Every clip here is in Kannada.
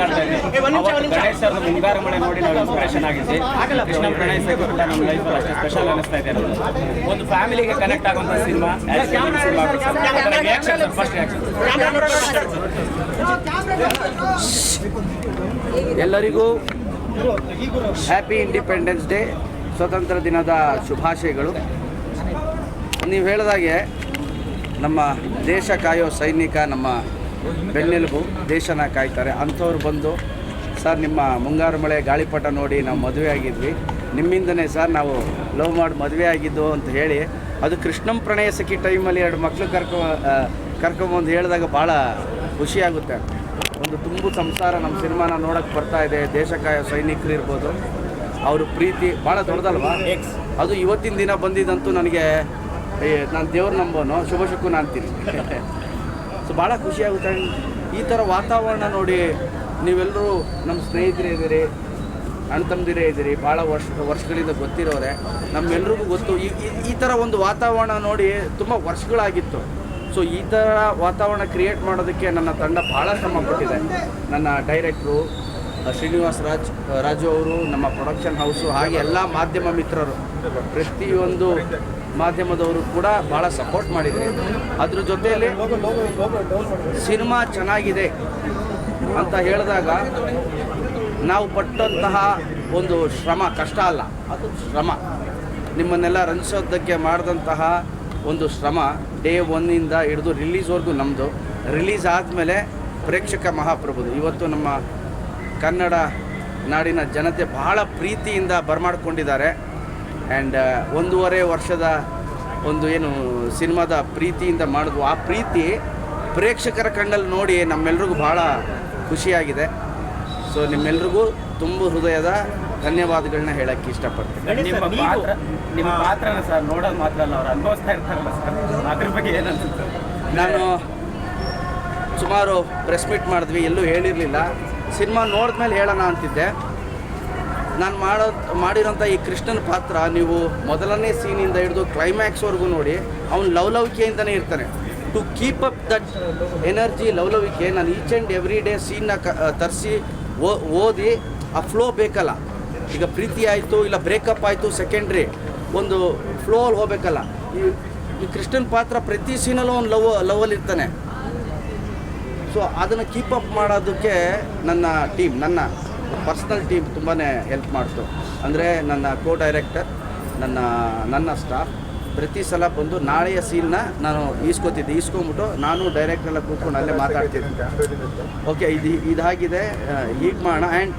ಮಾತಾಡ್ತಾ ಇದ್ದೆ ಅವತ್ತು ಗಣೇಶ್ ಸರ್ದು ಮುಂಗಾರು ಮಳೆ ನೋಡಿ ನಾವು ಇನ್ಸ್ಪಿರೇಷನ್ ಆಗಿದ್ವಿ. ಕೃಷ್ಣ ಪ್ರಣಯ ಸರ್ ಕೂಡ ನಮ್ಮ ಲೈಫ್ ಅಷ್ಟೇ ಸ್ಪೆಷಲ್ ಅನಿಸ್ತಾ ಇದೆ. ಒಂದು ಫ್ಯಾಮಿಲಿಗೆ ಕನೆಕ್ಟ್ ಆಗುವಂತ ಸಿನಿಮಾ ಫಸ್ಟ್ ರಿಯಾಕ್ಷನ್ ಎಲ್ಲರಿಗೂ ಹ್ಯಾಪಿ ಇಂಡಿಪೆಂಡೆನ್ಸ್ ಡೇ ಸ್ವತಂತ್ರ ದಿನದ ಶುಭಾಶಯಗಳು. ನೀವು ಹೇಳಿದಾಗೆ ನಮ್ಮ ದೇಶ ಕಾಯೋ ಸೈನಿಕ ನಮ್ಮ ಬೆನ್ನೆಲುಬು ದೇಶನ ಕಾಯ್ತಾರೆ. ಅಂಥವ್ರು ಬಂದು, ಸರ್, ನಿಮ್ಮ ಮುಂಗಾರು ಮಳೆ ಗಾಳಿಪಟ ನೋಡಿ ನಾವು ಮದುವೆ ಆಗಿದ್ವಿ ನಿಮ್ಮಿಂದನೇ ಸರ್, ನಾವು ಲವ್ ಮಾಡಿ ಮದುವೆ ಆಗಿದ್ದು ಅಂತ ಹೇಳಿ, ಅದು ಕೃಷ್ಣಂ ಪ್ರಣಯ ಸಖಿ ಟೈಮಲ್ಲಿ ಎರಡು ಮಕ್ಕಳು ಕರ್ಕೊ ಕರ್ಕೊಂಬಂದು ಹೇಳಿದಾಗ ಭಾಳ ಖುಷಿಯಾಗುತ್ತೆ. ಒಂದು ತುಂಬು ಸಂಸಾರ ನಮ್ಮ ಸಿನಿಮಾನ ನೋಡೋಕ್ಕೆ ಬರ್ತಾ ಇದೆ. ದೇಶ ಕಾಯೋ ಸೈನಿಕರು ಇರ್ಬೋದು. ಅವರು ಪ್ರೀತಿ ಭಾಳ ದೊಡ್ಡದಲ್ವಾ? ಅದು ಇವತ್ತಿನ ದಿನ ಬಂದಿದ್ದಂತೂ ನನಗೆ ನಾನು ದೇವ್ರ ನಂಬೋನು. ಶುಭ ಶಕುನ ಅಂತೀನಿ. ಸೊ ಭಾಳ ಖುಷಿಯಾಗುತ್ತೆ. ಈ ಥರ ವಾತಾವರಣ ನೋಡಿ ನೀವೆಲ್ಲರೂ ನಮ್ಮ ಸ್ನೇಹಿತರೇ ಇದ್ದೀರಿ, ಅಣ್ಣ ತಮ್ಮದಿರೇ ಇದ್ದೀರಿ, ಭಾಳ ವರ್ಷ, ವರ್ಷಗಳಿಂದ ಗೊತ್ತಿರೋರೆ. ನಮ್ಮೆಲ್ರಿಗೂ ಗೊತ್ತು. ಈ, ಈ- ಈ ಥರ ಒಂದು ವಾತಾವರಣ ನೋಡಿ ತುಂಬ ವರ್ಷಗಳಾಗಿತ್ತು. ಸೊ ಈ ಥರ ವಾತಾವರಣ ಕ್ರಿಯೇಟ್ ಮಾಡೋದಕ್ಕೆ ನನ್ನ ತಂಡ ಭಾಳ ಶ್ರಮ ಪಟ್ಟಿದೆ. ನನ್ನ ಡೈರೆಕ್ಟ್ರು ಶ್ರೀನಿವಾಸ್ ರಾಜ್ ರಾಜು ಅವರು, ನಮ್ಮ ಪ್ರೊಡಕ್ಷನ್ ಹೌಸು ಹಾಗೆ ಎಲ್ಲ ಮಾಧ್ಯಮ ಮಿತ್ರರು, ಪ್ರತಿಯೊಂದು ಮಾಧ್ಯಮದವರು ಕೂಡ ಭಾಳ ಸಪೋರ್ಟ್ ಮಾಡಿದರು ಅದ್ರ ಜೊತೆಯಲ್ಲಿ ಸಿನಿಮಾ ಚೆನ್ನಾಗಿದೆ ಅಂತ ಹೇಳಿದಾಗ ನಾವು ಪಟ್ಟಂತಹ ಒಂದು ಶ್ರಮ, ಕಷ್ಟ ಅಲ್ಲ, ಅದು ಶ್ರಮ. ನಿಮ್ಮನ್ನೆಲ್ಲ ರಂಜಿಸೋದಕ್ಕೆ ಮಾಡಿದಂತಹ ಒಂದು ಶ್ರಮ ಡೇ ಒನ್ನಿಂದ ಹಿಡಿದು ರಿಲೀಸ್ವರೆಗೂ ನಮ್ಮದು ರಿಲೀಸ್ ಆದಮೇಲೆ ಪ್ರೇಕ್ಷಕ ಮಹಾಪ್ರಭುದು. ಇವತ್ತು ನಮ್ಮ ಕನ್ನಡ ನಾಡಿನ ಜನತೆ ಬಹಳ ಪ್ರೀತಿಯಿಂದ ಬರಮಾಡ್ಕೊಂಡಿದ್ದಾರೆ. ಆ್ಯಂಡ್ ಒಂದೂವರೆ ವರ್ಷದ ಒಂದು ಏನು ಸಿನಿಮಾದ ಪ್ರೀತಿಯಿಂದ ಮಾಡಿದ್ವು. ಆ ಪ್ರೀತಿ ಪ್ರೇಕ್ಷಕರ ಕಣ್ಣಲ್ಲಿ ನೋಡಿ ನಮ್ಮೆಲ್ರಿಗೂ ಭಾಳ ಖುಷಿಯಾಗಿದೆ. ಸೊ ನಿಮ್ಮೆಲ್ರಿಗೂ ತುಂಬ ಹೃದಯದ ಧನ್ಯವಾದಗಳನ್ನ ಹೇಳಕ್ಕೆ ಇಷ್ಟಪಡ್ತೀನಿ. ನಿಮ್ಮ ಪಾತ್ರ ನಿಮ್ಮ ಪಾತ್ರನ ಸರ್ ನೋಡೋದು ಮಾತ್ರ ಅಲ್ಲ ಅವ್ರು ಅನುಭವಿಸ್ತಾ ಇರ್ತಾರಲ್ಲ ಸರ್. ಅದ್ರ ಬಗ್ಗೆ ಏನನ್ಸುತ್ತೆ ನಾನು ಸುಮಾರು ಪ್ರೆಸ್ ಮೀಟ್ ಮಾಡಿದ್ವಿ ಎಲ್ಲೂ ಹೇಳಿರಲಿಲ್ಲ. ಸಿನಿಮಾ ನೋಡಿದ್ಮೇಲೆ ಹೇಳೋಣ ಅಂತಿದ್ದೆ. ನಾನು ಮಾಡೋ, ಮಾಡಿರೋಂಥ ಈ ಕೃಷ್ಣನ ಪಾತ್ರ ನೀವು ಮೊದಲನೇ ಸೀನಿಂದ ಹಿಡಿದು ಕ್ಲೈಮ್ಯಾಕ್ಸ್ವರೆಗೂ ನೋಡಿ, ಅವ್ನು ಲವ್ಲವಿಕೆಯಿಂದನೇ ಇರ್ತಾನೆ. To keep up that energy ಲವ್ಲವಿಕೆ ನಾನು ಈಚ್ ಆ್ಯಂಡ್ ಎವ್ರಿ ಡೇ ಸೀನ್ನ ಕ ತರಿಸಿ ಓದಿ, ಆ ಫ್ಲೋ ಬೇಕಲ್ಲ. ಈಗ ಪ್ರೀತಿ ಆಯಿತು, ಇಲ್ಲ ಬ್ರೇಕಪ್ ಆಯಿತು ಸೆಕೆಂಡ್ರಿ ಒಂದು ಫ್ಲೋ ಅಲ್ಲಿ ಹೋಗ್ಬೇಕಲ್ಲ. ಈ ಈ ಕೃಷ್ಣನ್ ಪಾತ್ರ ಪ್ರತಿ ಸೀನಲ್ಲೂ ಒಂದು ಲವ್ ಲವಲ್ಲಿ ಇರ್ತಾನೆ. ಸೊ ಅದನ್ನು ಕೀಪ್ ಅಪ್ ಮಾಡೋದಕ್ಕೆ ನನ್ನ ಟೀಮ್ ನನ್ನ ಪರ್ಸ್ನಲ್ ಟೀಮ್ ತುಂಬಾ ಹೆಲ್ಪ್ ಮಾಡ್ತು. ಅಂದರೆ ನನ್ನ ಕೋ ಡೈರೆಕ್ಟರ್ ನನ್ನ ನನ್ನ ಸ್ಟಾಫ್ ಪ್ರತಿ ಸಲ ಬಂದು ನಾಳೆಯ ಸೀನ್ನ ನಾನು ಈಸ್ಕೊತಿದ್ದೆ. ಈಸ್ಕೊಂಬಿಟ್ಟು ನಾನು ಡೈರೆಕ್ಟ್ರೆಲ್ಲ ಕೂತ್ಕೊಂಡು ಅಲ್ಲೇ ಮಾತಾಡ್ತಿದ್ದೆ. ಓಕೆ ಇದು, ಇದಾಗಿದೆ ಈಗ ಮಾಡೋಣ ಆ್ಯಂಡ್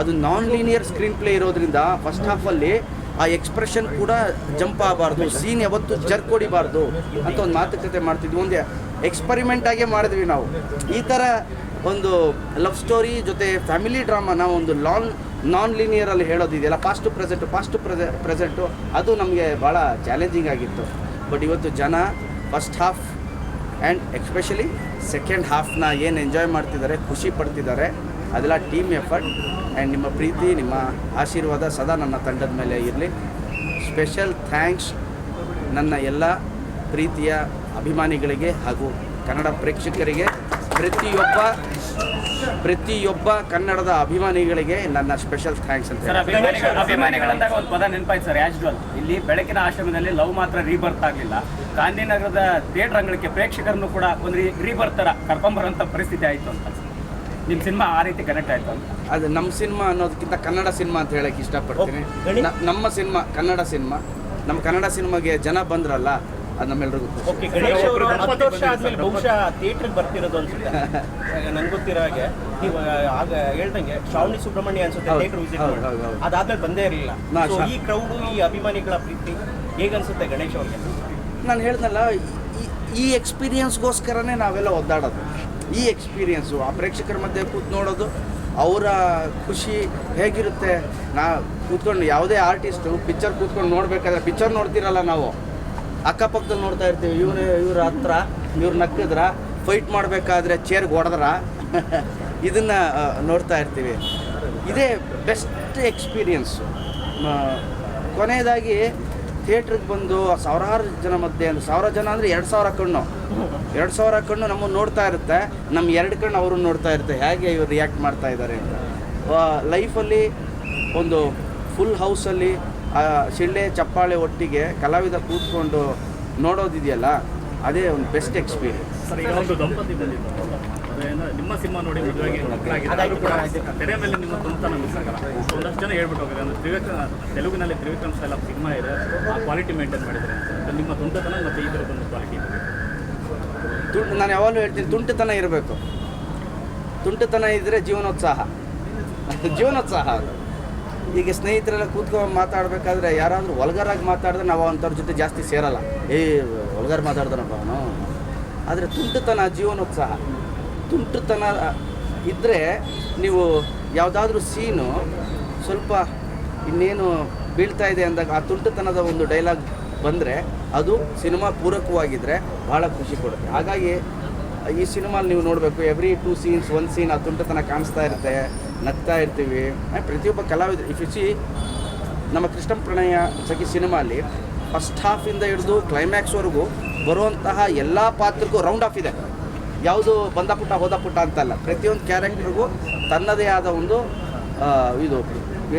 ಅದು ನಾನ್ ಲೀನಿಯರ್ ಸ್ಕ್ರೀನ್ ಪ್ಲೇ ಇರೋದ್ರಿಂದ ಫಸ್ಟ್ ಹಾಫಲ್ಲಿ ಆ ಎಕ್ಸ್ಪ್ರೆಷನ್ ಕೂಡ ಜಂಪ್ ಆಗಬಾರ್ದು. ಸೀನ್ ಯಾವತ್ತು ಜರ್ಕ್ ಹೊಡಿಬಾರ್ದು ಅಂತ ಒಂದು ಮಾತುಕತೆ ಮಾಡ್ತಿದ್ವಿ. ಒಂದು ಎಕ್ಸ್ಪರಿಮೆಂಟಾಗೇ ಮಾಡಿದ್ವಿ ನಾವು. ಈ ಥರ ಒಂದು ಲವ್ ಸ್ಟೋರಿ ಜೊತೆ ಫ್ಯಾಮಿಲಿ ಡ್ರಾಮಾನ ಒಂದು ಲಾನ್ ನಾನ್ ಲೀನಿಯರಲ್ಲಿ ಹೇಳೋದಿದೆಯಲ್ಲ ಪಾಸ್ಟ್ ಪ್ರೆಸೆಂಟು ಪಾಸ್ಟ್ ಪ್ರೆಸೆ ಪ್ರೆಸೆಂಟು ಅದು ನಮಗೆ ಭಾಳ ಚಾಲೆಂಜಿಂಗ್ ಆಗಿತ್ತು. ಬಟ್ ಇವತ್ತು ಜನ first half and especially second ಹಾಫ್ನ ಏನು ಎಂಜಾಯ್ ಮಾಡ್ತಿದ್ದಾರೆ, ಖುಷಿ ಪಡ್ತಿದ್ದಾರೆ, ಅದೆಲ್ಲ ಟೀಮ್ ಎಫರ್ಟ್ ಆ್ಯಂಡ್ ನಿಮ್ಮ ಪ್ರೀತಿ, ನಿಮ್ಮ ಆಶೀರ್ವಾದ ಸದಾ ನನ್ನ ತಂಡದ ಮೇಲೆ ಇರಲಿ. ಸ್ಪೆಷಲ್ ಥ್ಯಾಂಕ್ಸ್ ನನ್ನ ಎಲ್ಲ ಪ್ರೀತಿಯ ಅಭಿಮಾನಿಗಳಿಗೆ ಹಾಗೂ ಕನ್ನಡ ಪ್ರೇಕ್ಷಕರಿಗೆ. ಪ್ರತಿಯೊಬ್ಬ ಪ್ರತಿಯೊಬ್ಬ ಕನ್ನಡದ ಅಭಿಮಾನಿಗಳಿಗೆ ನನ್ನ ಸ್ಪೆಷಲ್ ಥ್ಯಾಂಕ್ಸ್ ಅಂತ ಸರ್. ಅಭಿಮಾನಿಗಳು ಅಭಿಮಾನಿಗಳಂದಾಗ ಒಂದು ಪದ ನೆನಪಾಯ್ತು ಸರ್ ಯೂಶುವಲ್ ಇಲ್ಲಿ ಬೆಳಕಿನ ಆಶ್ರಮದಲ್ಲಿ ಲವ್ ಮಾತ್ರ ರೀಬರ್ತ್ ಆಗಲಿಲ್ಲ. ಗಾಂಧಿನಗರದ ಥಿಯೇಟರ್ ಅಂಗಡಿಗೆ ಪ್ರೇಕ್ಷಕರನ್ನು ಕೂಡ ಒಂದು ರೀಬರ್ತರ ಥರ ಕರ್ಕೊಂಬರೋಂಥ ಪರಿಸ್ಥಿತಿ ಆಯಿತು ಅಂತ. ನಿಮ್ಮ ಸಿನಿಮಾ ಆ ರೀತಿ ಕನೆಕ್ಟ್ ಆಯಿತು ಅಂತ. ಅದು ನಮ್ಮ ಸಿನಿಮಾ ಅನ್ನೋದಕ್ಕಿಂತ ಕನ್ನಡ ಸಿನಿಮಾ ಅಂತ ಹೇಳಕ್ಕೆ ಇಷ್ಟಪಡ್ತೀನಿ. ನಮ್ಮ ಸಿನಿಮಾ ಕನ್ನಡ ಸಿನಿಮಾ. ನಮ್ಮ ಕನ್ನಡ ಸಿನಿಮಾಗೆ ಜನ ಬಂದ್ರಲ್ಲ ಅದು ನಮ್ಮೆಲ್ರಿಗೂ ಓಕೆ ಗಣೇಶ್ ಅವರು ಹತ್ತು ವರ್ಷ ಆದ್ಮೇಲೆ ಬಹುಶಃ ಥಿಯೇಟರ್ಗೆ ಬರ್ತಿರೋದು ಅನ್ಸುತ್ತೆ. ನಂಗೆ ಗೊತ್ತಿರೋ ಹಾಗೆ ನೀವು ಆಗ ಹೇಳ್ದಂಗೆ ಶ್ರಾವಣಿ ಸುಬ್ರಹ್ಮಣ್ಯ ಅನ್ಸುತ್ತೆ ಥಿಯೇಟರ್ ವಿಸಿಟ್ ಮಾಡಿ. ಅದಾದ್ಮೇಲೆ ಬಂದೇ ಇರಲಿಲ್ಲ. ನಾ ಸೊ ಈ ಕ್ರೌಡು ಈ ಅಭಿಮಾನಿಗಳ ಪ್ರೀತಿ ಹೇಗನ್ಸುತ್ತೆ ಗಣೇಶ್ ಅವ್ರಿಗೆ? ನಾನು ಹೇಳ್ದಲ್ಲ ಈ- ಈ ಎಕ್ಸ್ಪೀರಿಯನ್ಸ್ಗೋಸ್ಕರನೇ ನಾವೆಲ್ಲ ಒದ್ದಾಡೋದು. ಈ ಎಕ್ಸ್ಪೀರಿಯನ್ಸು ಆ ಪ್ರೇಕ್ಷಕರ ಮಧ್ಯೆ ಕೂತ್ ನೋಡೋದು ಅವರ ಖುಷಿ ಹೇಗಿರುತ್ತೆ? ನಾ ಕೂತ್ಕೊಂಡು ಯಾವುದೇ ಆರ್ಟಿಸ್ಟು ಪಿಕ್ಚರ್ ಕೂತ್ಕೊಂಡು ನೋಡಬೇಕಾದ್ರೆ ಪಿಕ್ಚರ್ ನೋಡ್ತಿರಲ್ಲ ನಾವು. ಅಕ್ಕಪಕ್ಕದಲ್ಲಿ ನೋಡ್ತಾ ಇರ್ತೀವಿ, ಇವ್ರು, ಇವ್ರ ಹತ್ರ, ಇವ್ರು ನಕ್ಕಿದ್ರ ಫೈಟ್ ಮಾಡಬೇಕಾದ್ರೆ ಚೇರ್ಗೆ ಹೊಡೆದ್ರ, ಇದನ್ನು ನೋಡ್ತಾ ಇರ್ತೀವಿ. ಇದೇ ಬೆಸ್ಟ್ ಎಕ್ಸ್ಪೀರಿಯನ್ಸು ಕೊನೆಯದಾಗಿ ಥಿಯೇಟ್ರಿಗೆ ಬಂದು ಸಾವಿರಾರು ಜನ ಮಧ್ಯೆ ಅಂದರೆ ಸಾವಿರ ಜನ ಅಂದರೆ ಎರಡು ಸಾವಿರ ಕಣ್ಣು. ಎರಡು ಸಾವಿರ ಕಣ್ಣು ನಮ್ಮನ್ನು ನೋಡ್ತಾ ಇರುತ್ತೆ ನಮ್ಮ ಎರಡು ಕಣ್ಣು ಅವರು ನೋಡ್ತಾ ಇರುತ್ತೆ, ಹೇಗೆ ಇವ್ರು ರಿಯಾಕ್ಟ್ ಮಾಡ್ತಾ ಇದ್ದಾರೆ ಲೈಫಲ್ಲಿ ಒಂದು ಫುಲ್ ಹೌಸಲ್ಲಿ ಆ ಶಿಳ್ಳೆ ಚಪ್ಪಾಳೆ ಒಟ್ಟಿಗೆ ಕಲಾವಿದ ಕೂತ್ಕೊಂಡು ನೋಡೋದಿದೆಯಲ್ಲ ಅದೇ ಒಂದು ಬೆಸ್ಟ್ ಎಕ್ಸ್ಪೀರಿಯನ್ಸ್ ಸರ್ ಈಗ ಒಂದು ದಂಪತಿ ಬಂದಿದ್ದು. ಅದೇನೋ ನಿಮ್ಮ ಸಿನಿಮಾ ನೋಡಿ ಮದುವೆಗೆ ಮಕ್ಕಳಾಗಿದೆ. ಕೂಡ ತೆರೆ ಮೇಲೆ ನಿಮ್ಮ ತುಂತನ ಮಿಸ್ ಆಗಲ್ಲ ಒಂದಷ್ಟು ಜನ ಹೇಳ್ಬಿಟ್ಟು ಹೋಗಿದೆ ಅಂದ್ರೆ ತ್ರಿವಿಕ್ರಮ ತೆಲುಗಿನಲ್ಲಿ ತ್ರಿವಿಕ್ರಮ್ ಸ್ಟೈಲ್ ಆಫ್ ಸಿನಿಮಾ ಇದೆ. ಆ ಕ್ವಾಲಿಟಿ ಮೇಂಟೈನ್ ಮಾಡಿದರೆ ಅಂತ. ನಿಮ್ಮ ತುಂಟತನ ಮತ್ತು ಈ ಥರದೊಂದು ಕ್ವಾಲಿಟಿ ತುಂಟು ನಾನು ಯಾವಾಗಲೂ ಹೇಳ್ತೀನಿ ತುಂಟತನ ಇರಬೇಕು. ತುಂಟತನ ಇದ್ದರೆ ಜೀವನೋತ್ಸಾಹ. ಜೀವನೋತ್ಸಾಹ ಅದು. ಈಗ ಸ್ನೇಹಿತರೆಲ್ಲ ಕೂತ್ಕೊಂಡು ಮಾತಾಡಬೇಕಾದ್ರೆ ಯಾರಾದರೂ ಒಲ್ಗರಾಗಿ ಮಾತಾಡಿದ್ರೆ ನಾವು ಅಂಥವ್ರ ಜೊತೆ ಜಾಸ್ತಿ ಸೇರಲ್ಲ. ಏ ಒಲ್ಗರ್ ಮಾತಾಡ್ತಾನಪ್ಪ ಅವನು. ಆದರೆ ತುಂಟುತನ ಜೀವನೋತ್ಸಾಹ ತುಂಟುತನ ಇದ್ದರೆ ನೀವು ಯಾವುದಾದ್ರೂ ಸೀನು ಸ್ವಲ್ಪ ಇನ್ನೇನು ಬೀಳ್ತಾ ಇದೆ ಅಂದಾಗ ಆ ತುಂಟುತನದ ಒಂದು ಡೈಲಾಗ್ ಬಂದರೆ ಅದು ಸಿನಿಮಾ ಪೂರಕವಾಗಿದ್ದರೆ ಭಾಳ ಖುಷಿ ಕೊಡುತ್ತೆ. ಹಾಗಾಗಿ ಈ ಸಿನಿಮಾಲಿ ನೀವು ನೋಡಬೇಕು every two scenes one scene ಆ ತುಂಟತನ ಕಾಣಿಸ್ತಾ ಇರುತ್ತೆ, ನಗ್ತಾ ಇರ್ತೀವಿ. ಪ್ರತಿಯೊಬ್ಬ ಕಲಾವಿದ ಇಫ್ ಯು ಸಿ ನಮ್ಮ ಕೃಷ್ಣ ಪ್ರಣಯ ಸಖಿ ಸಿನಿಮಾಲಿ ಫಸ್ಟ್ ಹಾಫಿಂದ ಹಿಡಿದು ಕ್ಲೈಮ್ಯಾಕ್ಸ್ವರೆಗೂ ಬರುವಂತಹ ಎಲ್ಲ ಪಾತ್ರಕ್ಕೂ ರೌಂಡ್ ಆಫ್ ಇದೆ. ಯಾವುದು ಬಂದ ಪುಟ್ಟ, ಹೋದ ಪುಟ್ಟ ಅಂತಲ್ಲ, ಪ್ರತಿಯೊಂದು ಕ್ಯಾರೆಕ್ಟರ್ಗೂ ತನ್ನದೇ ಆದ ಒಂದು ಇದು,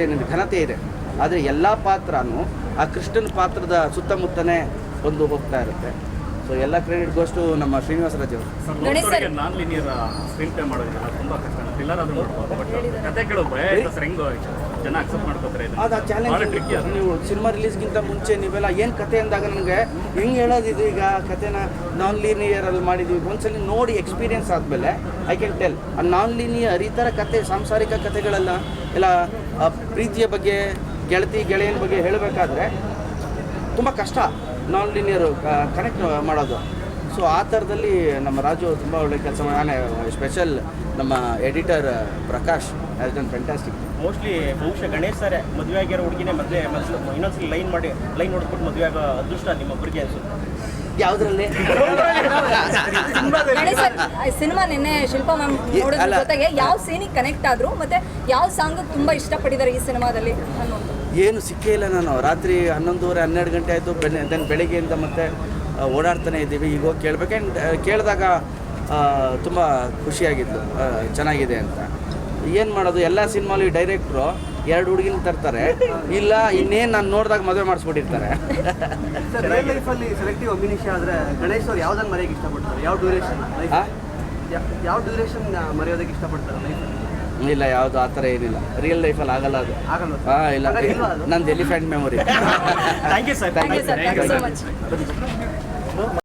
ಏನಿದೆ, ಘನತೆ ಇದೆ. ಆದರೆ ಎಲ್ಲ ಪಾತ್ರನೂ ಆ ಕೃಷ್ಣನ ಪಾತ್ರದ ಸುತ್ತಮುತ್ತನೇ ಒಂದು ಹೋಗ್ತಾ ಇರುತ್ತೆ. ಸೊ ಎಲ್ಲ ಕ್ರೆಡಿಟ್ ಗೋಸ್ಟು ನಮ್ಮ ಶ್ರೀನಿವಾಸ ರಾಜ್ ಅವರು. ಗಣೇಶ್ ಸರ್. ಲೋಕರಿಗೆ ನಾನ್ ಲೀನಿಯರ್ ಸ್ಕ್ರೀನ್ ಪ್ಲೇ ಮಾಡೋದಿಲ್ಲ. ತುಂಬ ಕಷ್ಟ. ಥ್ರಿಲ್ಲರ್ ಆದ್ರೂ ಮಾಡ್ಬೋದು ಬಟ್ ಕತೆ ಕೇಳೋದು ಭಯ ಇದೆ ಸರ್ ಹೆಂಗೋ ಜನ ಅಕ್ಸೆಪ್ಟ್ ಮಾಡ್ಕೋತಾರೆ ಅದು ಆ ಚಾಲೆಂಜ್ ನೀವು ಸಿನಿಮಾ ರಿಲೀಸ್ಗಿಂತ ಮುಂಚೆ ನೀವೆಲ್ಲ ಏನು ಕತೆ ಅಂದಾಗ ನನಗೆ ಹೆಂಗೆ ಹೇಳೋದಿದು ಈಗ ಕತೆನ ನಾನ್ ಲೀನಿಯರಲ್ಲಿ ಮಾಡಿದ್ವಿ? ಒಂದ್ಸಲಿ ನೋಡಿ ಎಕ್ಸ್ಪೀರಿಯನ್ಸ್ ಆದಮೇಲೆ ಐ ಕ್ಯಾನ್ ಟೆಲ್ ಆ ನಾನ್ ಲೀನಿಯರ್ ಈ ಥರ ಕತೆ ಸಾಂಸಾರಿಕ ಕತೆಗಳೆಲ್ಲ ಎಲ್ಲ ಪ್ರೀತಿಯ ಬಗ್ಗೆ ಗೆಳತಿ ಗೆಳೆಯನ ಬಗ್ಗೆ ಹೇಳಬೇಕಾದ್ರೆ ತುಂಬ ಕಷ್ಟ. ನಾನ್ ಲೀನಿಯರ್ ಕನೆಕ್ಟ್ ಮಾಡೋದು. ಸೊ ಆ ಥರದಲ್ಲಿ ನಮ್ಮ ರಾಜು ತುಂಬ ಒಳ್ಳೆ ಕೆಲಸ ಮಾಡಿ ಸ್ಪೆಷಲ್ ನಮ್ಮ editor Prakash has done fantastic mostly ಬಹುಶಃ ಗಣೇಶ್ ಸರ್ ಮದುವೆ ಆಗಿರೋ ಹುಡುಗಿನೇ ಮೊದಲೇ ಇನ್ನೊಂದು ಇನ್ನೊಂದ್ಸಲ ಲೈನ್ ಮಾಡಿ ಲೈನ್ ನೋಡ್ಬಿಟ್ಟು ಮದುವೆ ಆಗೋ ಅದೃಷ್ಟ ನಿಮ್ಮೊಬ್ಬರಿಗೆ ಅನ್ಸುತ್ತೆ. ಯಾವುದರಲ್ಲಿ? ಗಣೇಶ್ ಸರ್ ಸಿನಿಮಾ ನಿನ್ನೆ ಶಿಲ್ಪಾ ಮ್ಯಾಮ್ ನೋಡೋದ್ರ ಜೊತೆಗೆ ಯಾವ ಸೀನಿಗೆ ಕನೆಕ್ಟ್ ಆದ್ರು ಮತ್ತೆ ಯಾವ ಸಾಂಗ್ ತುಂಬಾ ಇಷ್ಟಪಟ್ಟಿದ್ದಾರೆ ಈ ಸಿನಿಮಾದಲ್ಲಿ? ಅನ್ನೋದು ಏನು ಸಿಕ್ಕೇ ಇಲ್ಲ ನಾನು. ರಾತ್ರಿ ಹನ್ನೊಂದುವರೆ ಹನ್ನೆರಡು ಗಂಟೆ ಆಯಿತು ಬೆಳೆ ದೆನ್ ಬೆಳಿಗ್ಗೆಯಿಂದ ಮತ್ತೆ ಓಡಾಡ್ತಾನೆ ಇದ್ದೀವಿ. ಈಗ ಹೋಗಿ ಕೇಳಬೇಕು. ಆ್ಯಂಡ್ ಕೇಳಿದಾಗ ತುಂಬ ಖುಷಿಯಾಗಿತ್ತು ಚೆನ್ನಾಗಿದೆ ಅಂತ. ಏನು ಮಾಡೋದು? ಎಲ್ಲ ಸಿನಿಮಾಲು ಡೈರೆಕ್ಟ್ರು ಎರಡು ಹುಡುಗಿನ ತರ್ತಾರೆ. ಇಲ್ಲ ಇನ್ನೇನು ನಾನು ನೋಡಿದಾಗ ಮದುವೆ ಮಾಡಿಸ್ಬಿಟ್ಟಿರ್ತಾರೆ. ಲೈಫಲ್ಲಿ ಸೆಲೆಕ್ಟಿವ್ ಅಭಿನಿಷ ಆದರೆ ಗಣೇಶ್ ಅವ್ರು ಯಾವುದನ್ನು ಇಷ್ಟಪಡ್ತಾರೆ? ಯಾವ ಡ್ಯೂರೇಷನ್? ಯಾವ ಡ್ಯೂರೇಷನ್ ಮರೆಯೋದಕ್ಕೆ ಇಷ್ಟಪಡ್ತಾರೆ ಲೈಫಲ್ಲಿ ಇಲ್ಲ ಯಾವುದು ಆ ಥರ ಏನಿಲ್ಲ. ರಿಯಲ್ ಲೈಫಲ್ಲಿ ಆಗಲ್ಲ ಅದು. ಆಗಲ್ಲ ಹಾಂ ಇಲ್ಲ? ನಂದು elephant memory thank you sir thank you sir thank you so much